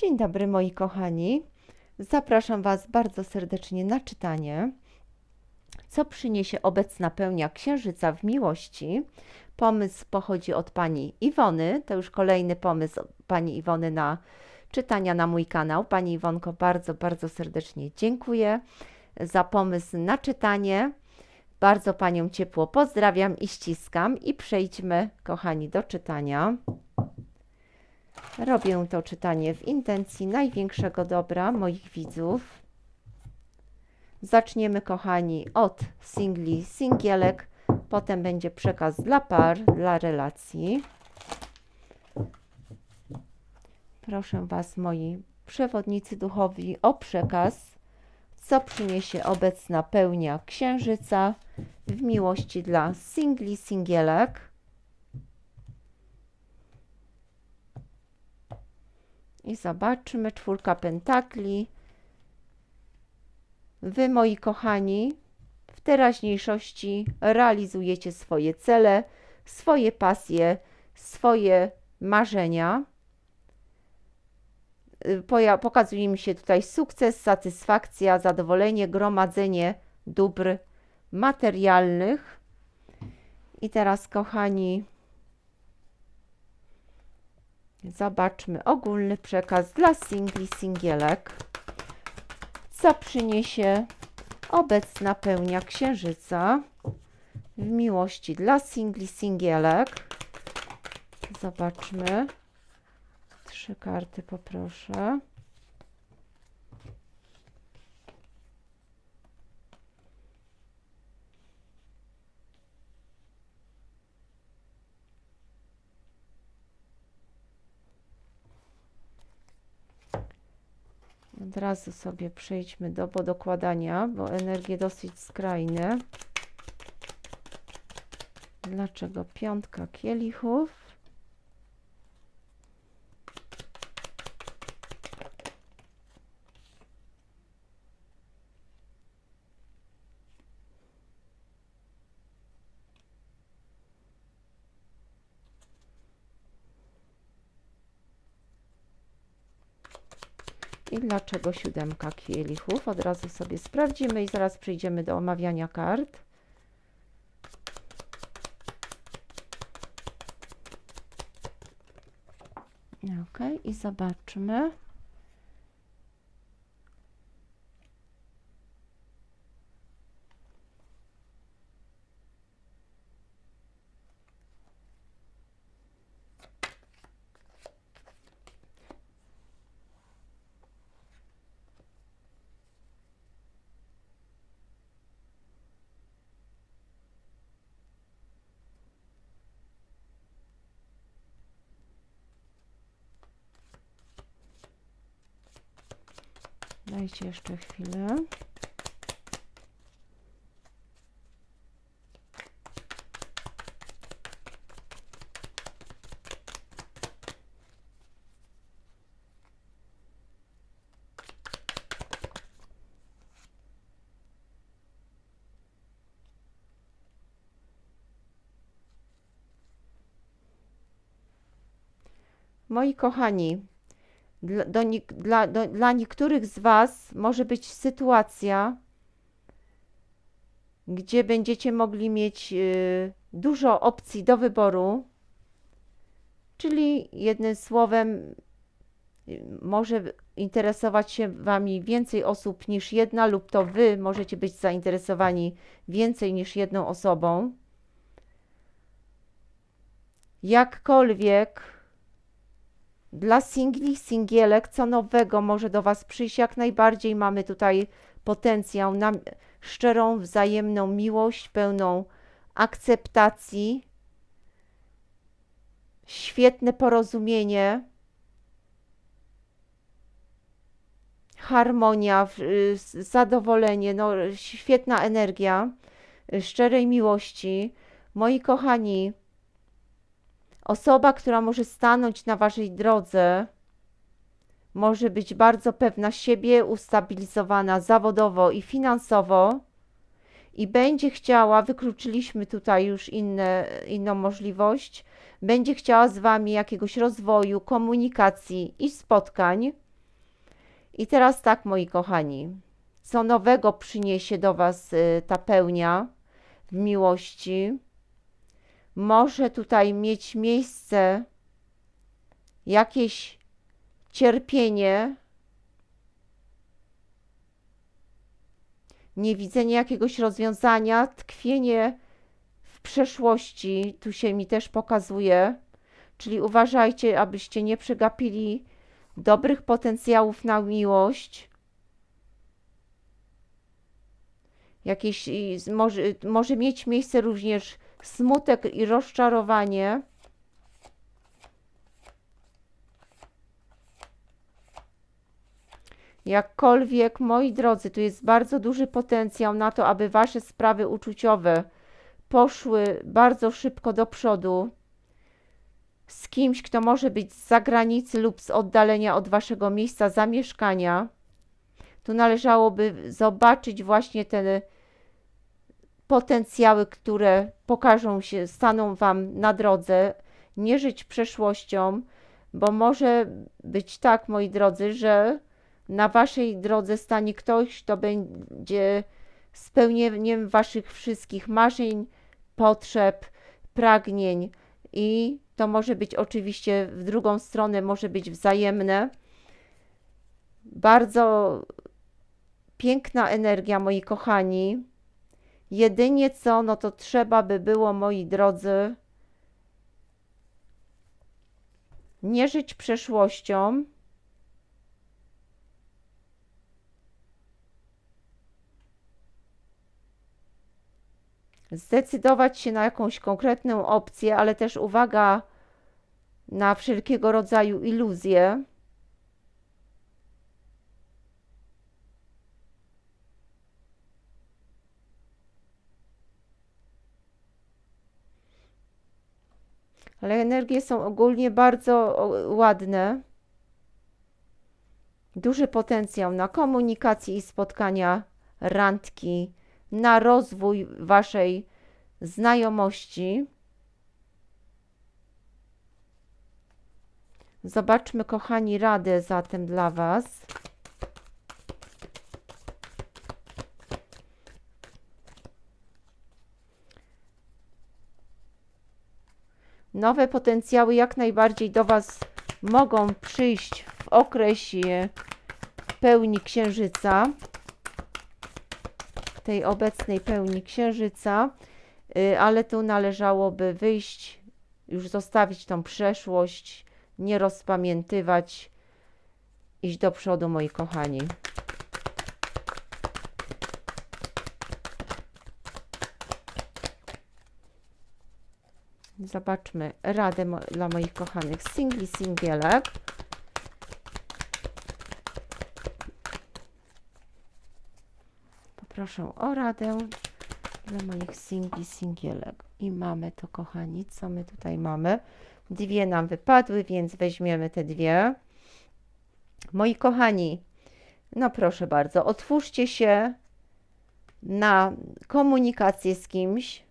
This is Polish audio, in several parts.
Dzień dobry moi kochani. Zapraszam Was bardzo serdecznie na czytanie. Co przyniesie obecna pełnia księżyca w miłości? Pomysł pochodzi od pani Iwony. To już kolejny pomysł pani Iwony na czytania na mój kanał. Pani Iwonko, bardzo, bardzo serdecznie dziękuję za pomysł na czytanie. Bardzo Panią ciepło pozdrawiam i ściskam i przejdźmy, kochani, do czytania. Robię to czytanie w intencji największego dobra moich widzów. Zaczniemy, kochani, od singli, singielek, potem będzie przekaz dla par, dla relacji. Proszę Was, moi przewodnicy duchowi, o przekaz, co przyniesie obecna pełnia księżyca w miłości dla singli, singielek. I zobaczmy, czwórka pentakli. Wy, moi kochani, w teraźniejszości realizujecie swoje cele, swoje pasje, swoje marzenia. Pokazuje mi się tutaj sukces, satysfakcja, zadowolenie, gromadzenie dóbr materialnych. I teraz, kochani, Zobaczmy ogólny przekaz dla singli, singielek. Co przyniesie obecna pełnia księżyca w miłości dla singli, singielek. Zobaczmy. Trzy karty poproszę. Od razu sobie przejdźmy do podokładania, bo energie dosyć skrajne. Dlaczego piątka kielichów? I dlaczego siódemka kielichów? Od razu sobie sprawdzimy i zaraz przejdziemy do omawiania kart. Ok, i zobaczmy. Dajcie jeszcze chwilę. Moi kochani, dla, do, dla, do, dla niektórych z Was może być sytuacja, gdzie będziecie mogli mieć y, dużo opcji do wyboru, czyli jednym słowem, y, może interesować się Wami więcej osób niż jedna, lub to Wy możecie być zainteresowani więcej niż jedną osobą. Jakkolwiek dla singli, singielek, co nowego może do Was przyjść? Jak najbardziej mamy tutaj potencjał na szczerą, wzajemną miłość, pełną akceptacji, świetne porozumienie, harmonia, y, zadowolenie, no, świetna energia y, szczerej miłości. Moi kochani, Osoba, która może stanąć na waszej drodze, może być bardzo pewna siebie, ustabilizowana zawodowo i finansowo i będzie chciała, wykluczyliśmy tutaj już inne, inną możliwość, będzie chciała z wami jakiegoś rozwoju, komunikacji i spotkań. I teraz tak, moi kochani, co nowego przyniesie do Was y, ta pełnia w miłości? Może tutaj mieć miejsce jakieś cierpienie, niewidzenie jakiegoś rozwiązania, tkwienie w przeszłości, tu się mi też pokazuje. Czyli uważajcie, abyście nie przegapili dobrych potencjałów na miłość. Jakieś, może, może mieć miejsce również smutek i rozczarowanie. Jakkolwiek, moi drodzy, tu jest bardzo duży potencjał na to, aby wasze sprawy uczuciowe poszły bardzo szybko do przodu z kimś, kto może być z zagranicy lub z oddalenia od waszego miejsca zamieszkania. Tu należałoby zobaczyć właśnie te potencjały, które pokażą się, staną wam na drodze, nie żyć przeszłością, bo może być tak, moi drodzy, że na waszej drodze stanie ktoś, kto będzie spełnieniem waszych wszystkich marzeń, potrzeb, pragnień i to może być oczywiście w drugą stronę, może być wzajemne. Bardzo piękna energia, moi kochani. Jedynie co, no to trzeba by było, moi drodzy, nie żyć przeszłością. Zdecydować się na jakąś konkretną opcję, ale też uwaga na wszelkiego rodzaju iluzje. Ale energie są ogólnie bardzo ładne. Duży potencjał na komunikację i spotkania, randki, na rozwój waszej znajomości. Zobaczmy, kochani, radę zatem dla Was. Nowe potencjały jak najbardziej do Was mogą przyjść w okresie pełni księżyca, tej obecnej pełni księżyca, y, ale tu należałoby wyjść, już zostawić tą przeszłość, nie rozpamiętywać, iść do przodu, moi kochani. Zobaczmy radę mo dla moich kochanych singli, singielek. Poproszę o radę dla moich singli, singielek. I mamy to, kochani, co my tutaj mamy. Dwie nam wypadły, więc weźmiemy te dwie. Moi kochani, no proszę bardzo, otwórzcie się na komunikację z kimś,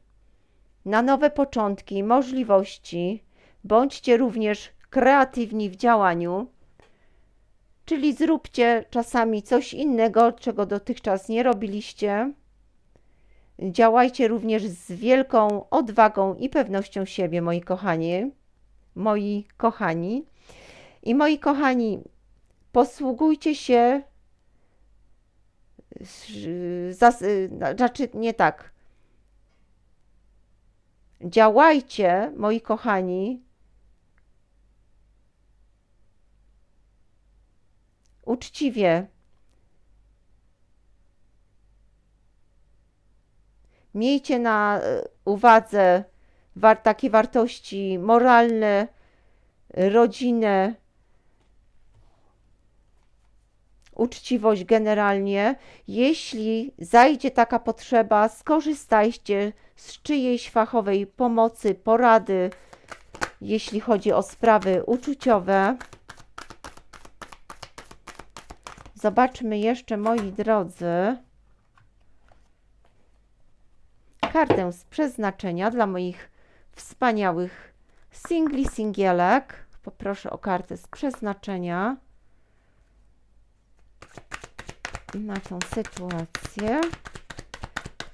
na nowe początki, możliwości. Bądźcie również kreatywni w działaniu, czyli zróbcie czasami coś innego, czego dotychczas nie robiliście. Działajcie również z wielką odwagą i pewnością siebie, moi kochani. Moi kochani. I moi kochani, posługujcie się, znaczy nie tak, Działajcie, moi kochani, uczciwie. Miejcie na e, uwadze war takie wartości moralne, rodzinne, uczciwość generalnie. Jeśli zajdzie taka potrzeba, skorzystajcie z czyjejś fachowej pomocy, porady, jeśli chodzi o sprawy uczuciowe. Zobaczmy jeszcze, moi drodzy, kartę z przeznaczenia dla moich wspaniałych singli, singielek. Poproszę o kartę z przeznaczenia. na tą sytuację.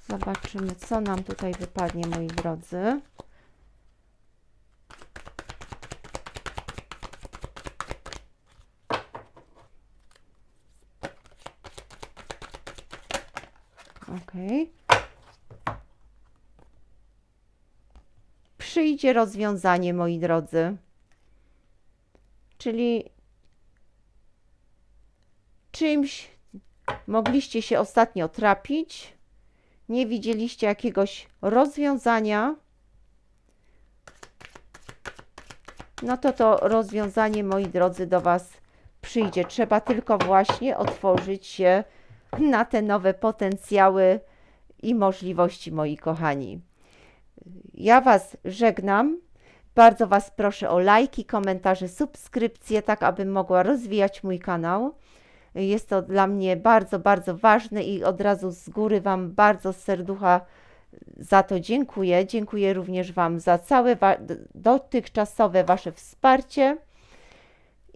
Zobaczymy, co nam tutaj wypadnie, moi drodzy. Ok. Przyjdzie rozwiązanie, moi drodzy. Czyli czymś mogliście się ostatnio trapić, nie widzieliście jakiegoś rozwiązania, no to to rozwiązanie, moi drodzy, do Was przyjdzie. Trzeba tylko właśnie otworzyć się na te nowe potencjały i możliwości, moi kochani. Ja Was żegnam. Bardzo Was proszę o lajki, komentarze, subskrypcje, tak abym mogła rozwijać mój kanał. Jest to dla mnie bardzo, bardzo ważne i od razu z góry Wam bardzo z serducha za to dziękuję. Dziękuję również Wam za całe wa dotychczasowe Wasze wsparcie.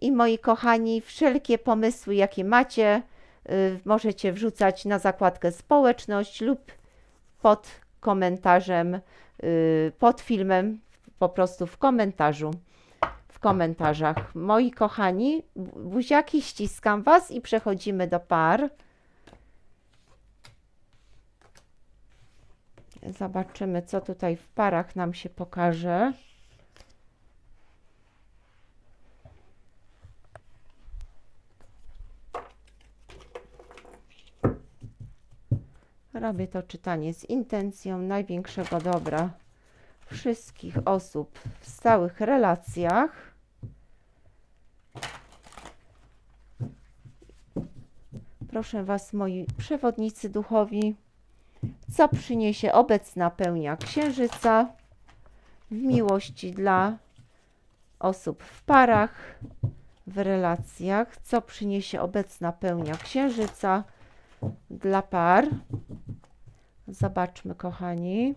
I moi kochani, wszelkie pomysły, jakie macie, y, możecie wrzucać na zakładkę społeczność lub pod komentarzem, y, pod filmem, po prostu w komentarzu komentarzach. Moi kochani, buziaki, ściskam Was i przechodzimy do par. Zobaczymy, co tutaj w parach nam się pokaże. Robię to czytanie z intencją największego dobra wszystkich osób w stałych relacjach. Proszę Was, moi przewodnicy duchowi, co przyniesie obecna pełnia księżyca w miłości dla osób w parach, w relacjach, co przyniesie obecna pełnia księżyca dla par. Zobaczmy, kochani.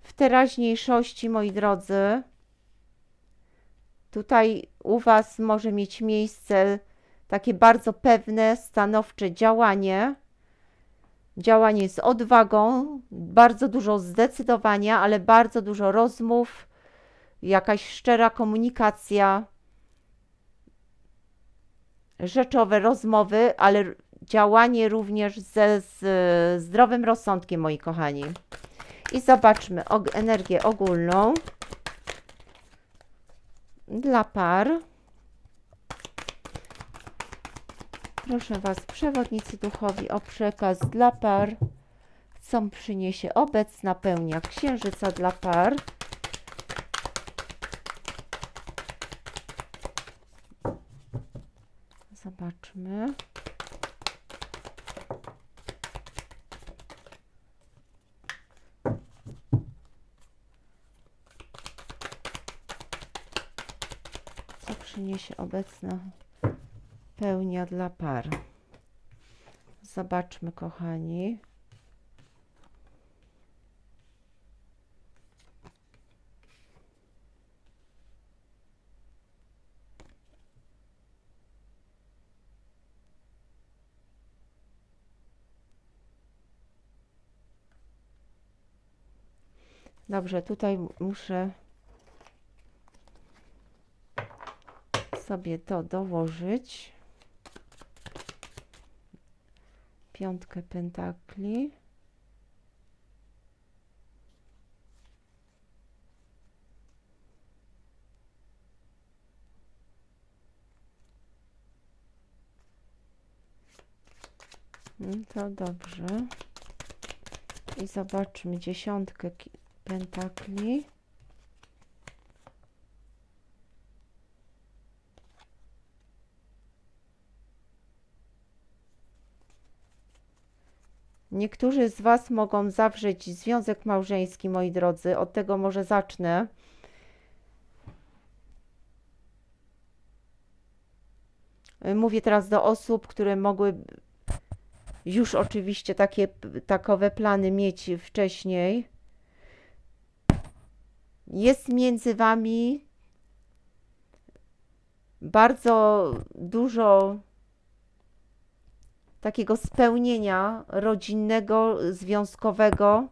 W teraźniejszości, moi drodzy, tutaj u Was może mieć miejsce takie bardzo pewne, stanowcze działanie. Działanie z odwagą, bardzo dużo zdecydowania, ale bardzo dużo rozmów, jakaś szczera komunikacja, rzeczowe rozmowy, ale działanie również ze zdrowym rozsądkiem, moi kochani. I zobaczmy og energię ogólną dla par. Proszę Was, przewodnicy duchowi, o przekaz dla par. Co przyniesie obecna pełnia księżyca dla par. Zobaczmy. Co przyniesie obecna pełnia dla par? Zobaczmy, kochani. Dobrze, tutaj muszę sobie to dołożyć. Piątkę pentakli. No to dobrze. I zobaczmy dziesiątkę pentakli. Niektórzy z Was mogą zawrzeć związek małżeński, moi drodzy. Od tego może zacznę. Mówię teraz do osób, które mogły już oczywiście takie takowe plany mieć wcześniej. Jest między Wami bardzo dużo takiego spełnienia rodzinnego, związkowego,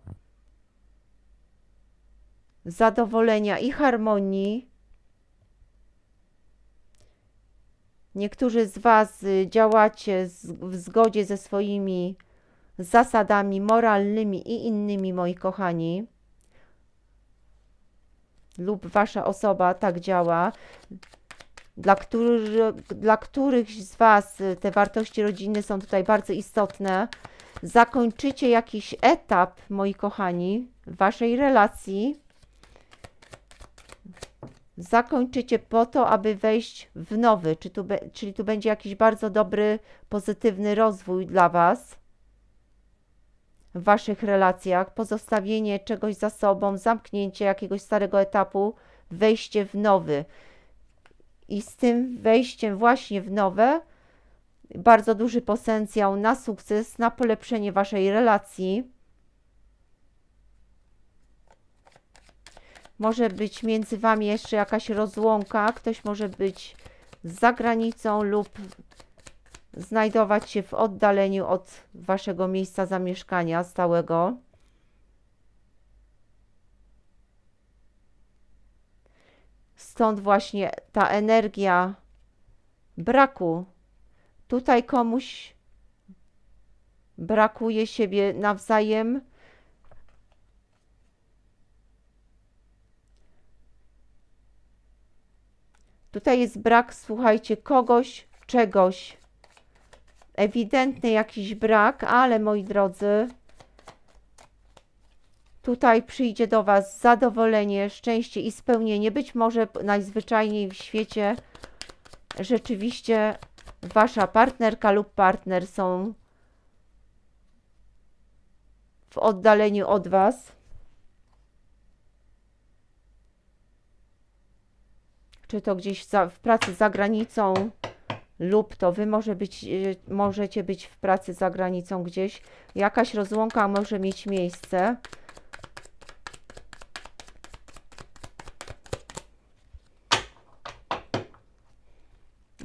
zadowolenia i harmonii. Niektórzy z Was y, działacie w zgodzie ze swoimi zasadami moralnymi i innymi, moi kochani, lub Wasza osoba tak działa. Dla, którzy, dla których z Was te wartości rodzinne są tutaj bardzo istotne. Zakończycie jakiś etap, moi kochani, Waszej relacji. Zakończycie po to, aby wejść w nowy, czy tu, czyli tu będzie jakiś bardzo dobry, pozytywny rozwój dla Was w Waszych relacjach, pozostawienie czegoś za sobą, zamknięcie jakiegoś starego etapu, wejście w nowy. I z tym wejściem właśnie w nowe, bardzo duży potencjał na sukces, na polepszenie Waszej relacji. Może być między Wami jeszcze jakaś rozłąka, ktoś może być za granicą lub znajdować się w oddaleniu od Waszego miejsca zamieszkania stałego. Stąd właśnie ta energia braku. Tutaj komuś brakuje siebie nawzajem. Tutaj jest brak, słuchajcie, kogoś, czegoś. Ewidentny jakiś brak, ale moi drodzy, tutaj przyjdzie do Was zadowolenie, szczęście i spełnienie. Być może najzwyczajniej w świecie rzeczywiście Wasza partnerka lub partner są w oddaleniu od Was. Czy to gdzieś za, w pracy za granicą, lub to Wy może być, y, możecie być w pracy za granicą gdzieś. Jakaś rozłąka może mieć miejsce.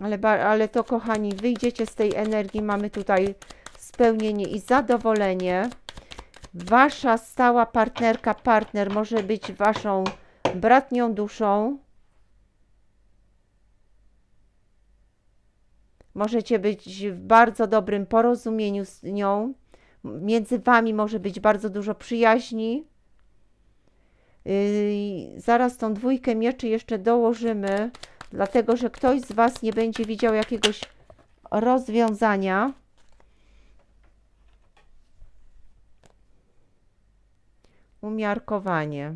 Ale, ale to, kochani, wyjdziecie z tej energii. Mamy tutaj spełnienie i zadowolenie. Wasza stała partnerka, partner może być Waszą bratnią duszą. Możecie być w bardzo dobrym porozumieniu z nią. Między Wami może być bardzo dużo przyjaźni. Yy, zaraz tą dwójkę mieczy jeszcze dołożymy, dlatego że ktoś z Was nie będzie widział jakiegoś rozwiązania. Umiarkowanie.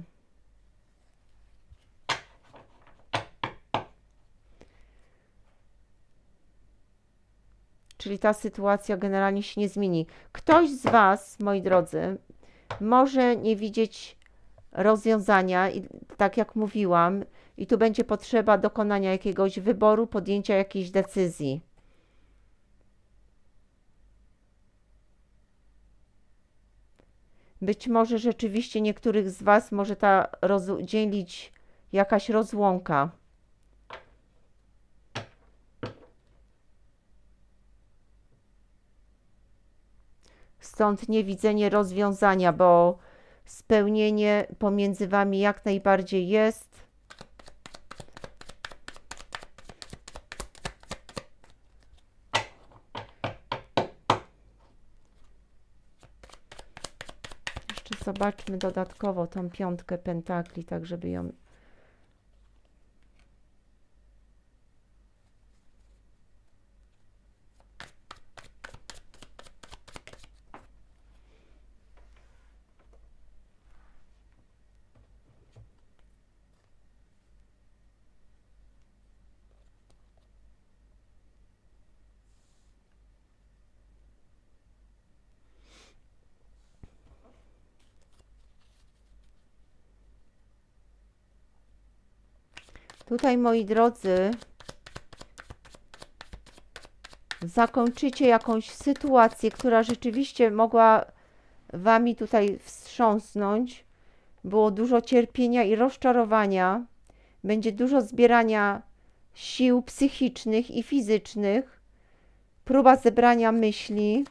Czyli ta sytuacja generalnie się nie zmieni. Ktoś z Was, moi drodzy, może nie widzieć rozwiązania, i tak jak mówiłam, i tu będzie potrzeba dokonania jakiegoś wyboru, podjęcia jakiejś decyzji. Być może rzeczywiście niektórych z Was może ta dzielić jakaś rozłąka. Stąd niewidzenie rozwiązania, bo spełnienie pomiędzy Wami jak najbardziej jest. Jeszcze zobaczmy dodatkowo tą piątkę pentakli, tak żeby ją Tutaj, moi drodzy, zakończycie jakąś sytuację, która rzeczywiście mogła Wami tutaj wstrząsnąć. Było dużo cierpienia i rozczarowania. Będzie dużo zbierania sił psychicznych i fizycznych, próba zebrania myśli.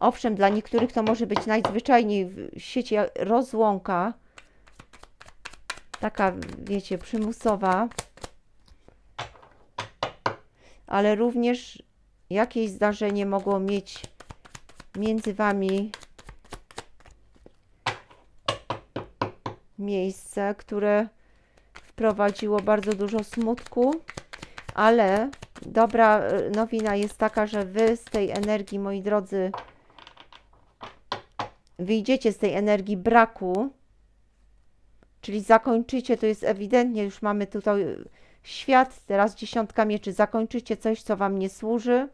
Owszem, dla niektórych to może być najzwyczajniej w sieci rozłąka, taka, wiecie, przymusowa, ale również jakieś zdarzenie mogło mieć między Wami miejsce, które wprowadziło bardzo dużo smutku, ale dobra e, nowina jest taka, że Wy z tej energii, moi drodzy, wyjdziecie z tej energii braku, czyli zakończycie, to jest ewidentnie, już mamy tutaj świat, teraz dziesiątka mieczy, zakończycie coś, co Wam nie służy,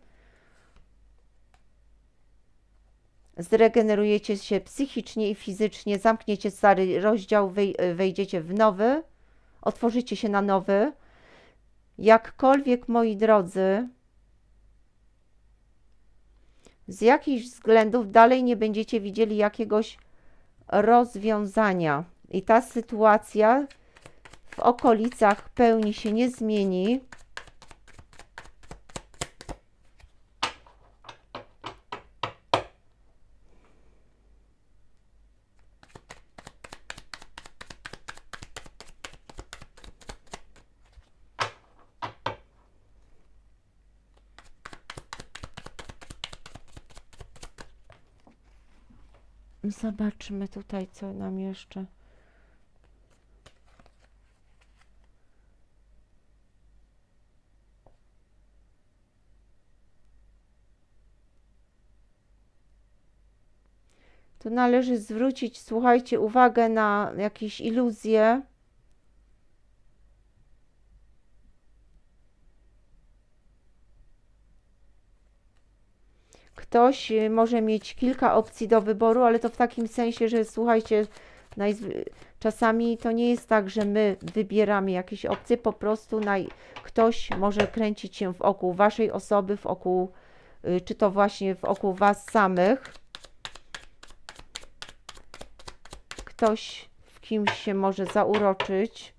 zregenerujecie się psychicznie i fizycznie, zamkniecie stary rozdział, wejdziecie w nowy, otworzycie się na nowy. Jakkolwiek, moi drodzy, z jakichś względów dalej nie będziecie widzieli jakiegoś rozwiązania. I ta sytuacja w okolicach pełni się nie zmieni. Zobaczmy tutaj, co nam jeszcze. Tu należy zwrócić, słuchajcie, uwagę na jakieś iluzje. Ktoś y, może mieć kilka opcji do wyboru, ale to w takim sensie, że słuchajcie, czasami to nie jest tak, że my wybieramy jakieś opcje, po prostu ktoś może kręcić się wokół waszej osoby, wokół, y, czy to właśnie wokół was samych. Ktoś w kimś się może zauroczyć.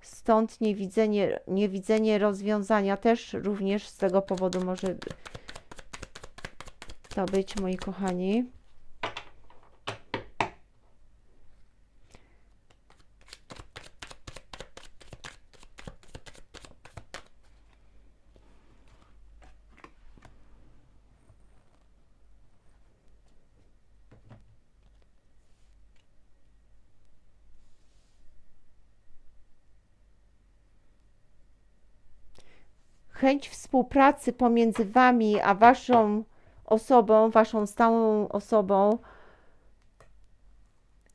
Stąd niewidzenie, niewidzenie rozwiązania też również z tego powodu może to być, moi kochani. chęć współpracy pomiędzy Wami a Waszą osobą, waszą stałą osobą,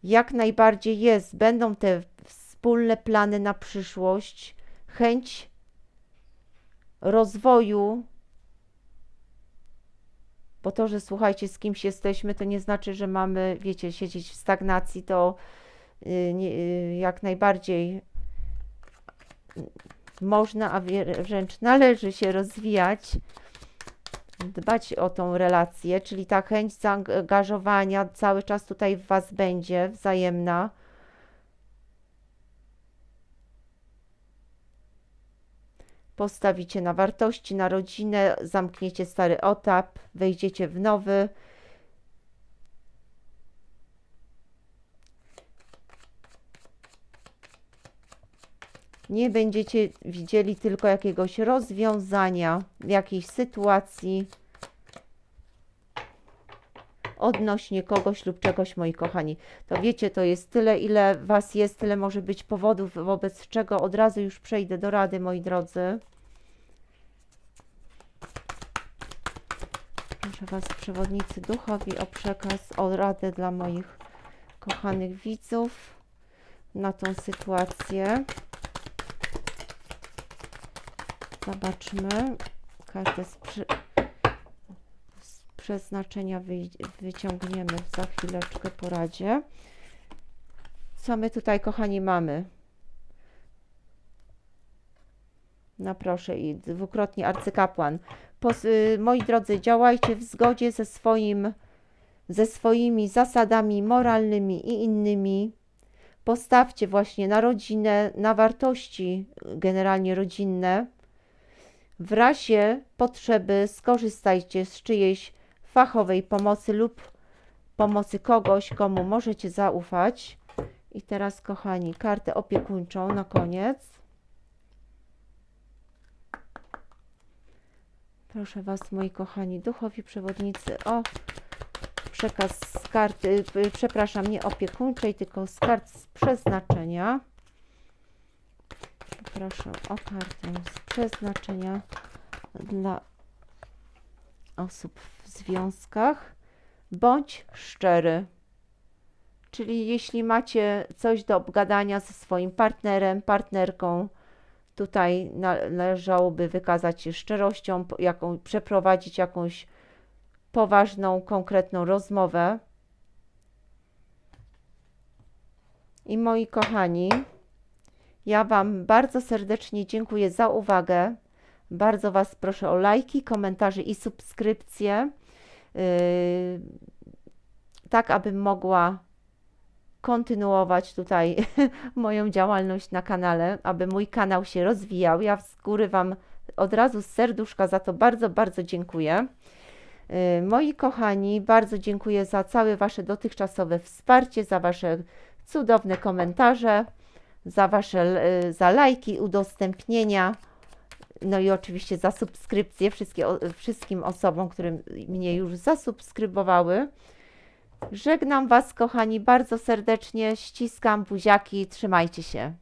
jak najbardziej jest. Będą te wspólne plany na przyszłość, chęć rozwoju, bo to, że słuchajcie, z kimś jesteśmy, to nie znaczy, że mamy, wiecie, siedzieć w stagnacji, to yy, yy, jak najbardziej można, a wręcz należy się rozwijać dbać o tą relację, czyli ta chęć zaangażowania cały czas tutaj w Was będzie wzajemna. Postawicie na wartości, na rodzinę, zamkniecie stary etap, wejdziecie w nowy. Nie będziecie widzieli tylko jakiegoś rozwiązania jakiejś sytuacji odnośnie kogoś lub czegoś, moi kochani. To wiecie, to jest tyle, ile Was jest, tyle może być powodów, wobec czego od razu już przejdę do rady, moi drodzy. Proszę Was, przewodnicy duchowi, o przekaz, o radę dla moich kochanych widzów na tą sytuację. Zobaczmy. Kartę z, przy... z przeznaczenia wy... wyciągniemy za chwileczkę po radzie. Co my tutaj, kochani, mamy? No proszę, i dwukrotnie arcykapłan. Pos y, moi drodzy, działajcie w zgodzie ze swoim ze swoimi zasadami moralnymi i innymi. Postawcie właśnie na rodzinę, na wartości generalnie rodzinne. W razie potrzeby skorzystajcie z czyjejś fachowej pomocy lub pomocy kogoś, komu możecie zaufać. I teraz, kochani, kartę opiekuńczą na koniec. Proszę Was, moi kochani, duchowi przewodnicy, o przekaz z karty, y, przepraszam, nie opiekuńczej, tylko z kart z przeznaczenia. Proszę o kartę z przeznaczenia dla osób w związkach. Bądź szczery. Czyli jeśli macie coś do obgadania ze swoim partnerem, partnerką, tutaj należałoby wykazać się szczerością, jaką, przeprowadzić jakąś poważną, konkretną rozmowę. I moi kochani, ja Wam bardzo serdecznie dziękuję za uwagę. Bardzo Was proszę o lajki, komentarze i subskrypcje, yy, tak abym mogła kontynuować tutaj moją działalność na kanale, aby mój kanał się rozwijał. Ja z góry Wam od razu z serduszka za to bardzo, bardzo dziękuję. Yy, Moi kochani, bardzo dziękuję za całe Wasze dotychczasowe wsparcie, za Wasze cudowne komentarze, za Wasze yy, za lajki, udostępnienia, no i oczywiście za subskrypcję wszystkie, wszystkim osobom, które mnie już zasubskrybowały. Żegnam Was, kochani, bardzo serdecznie, ściskam buziaki, trzymajcie się.